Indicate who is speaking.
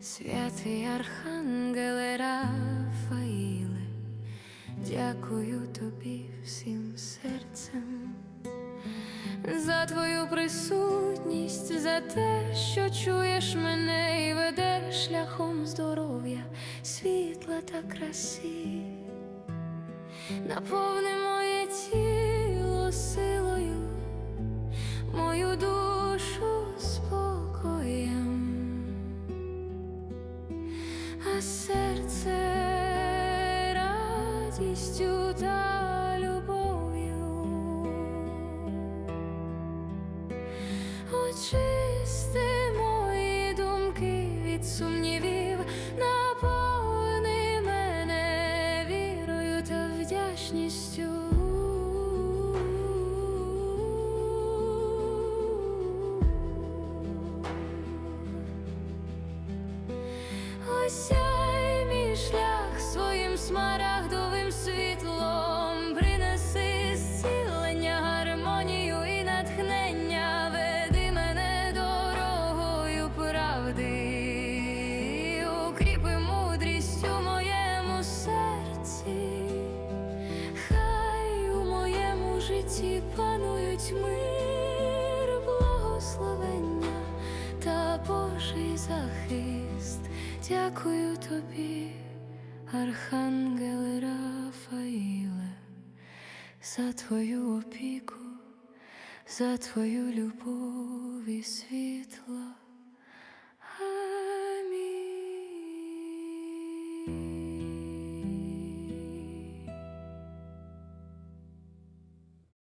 Speaker 1: Святий Архангеле Рафаїле, дякую тобі всім серцем за твою присутність, за те, що чуєш мене і ведеш шляхом здоров'я, світла та краси. Наповни a serce radość udaje. Осяй мій шлях своїм смарагдовим світлом, принеси зцілення, гармонію і натхнення, веди мене дорогою правди, укріпи мудрість у моєму серці, хай у моєму житті панують мир, благословення та Божий захист. Дякую тобі, Архангеле Рафаїле, за твою опіку, за твою любов і світла.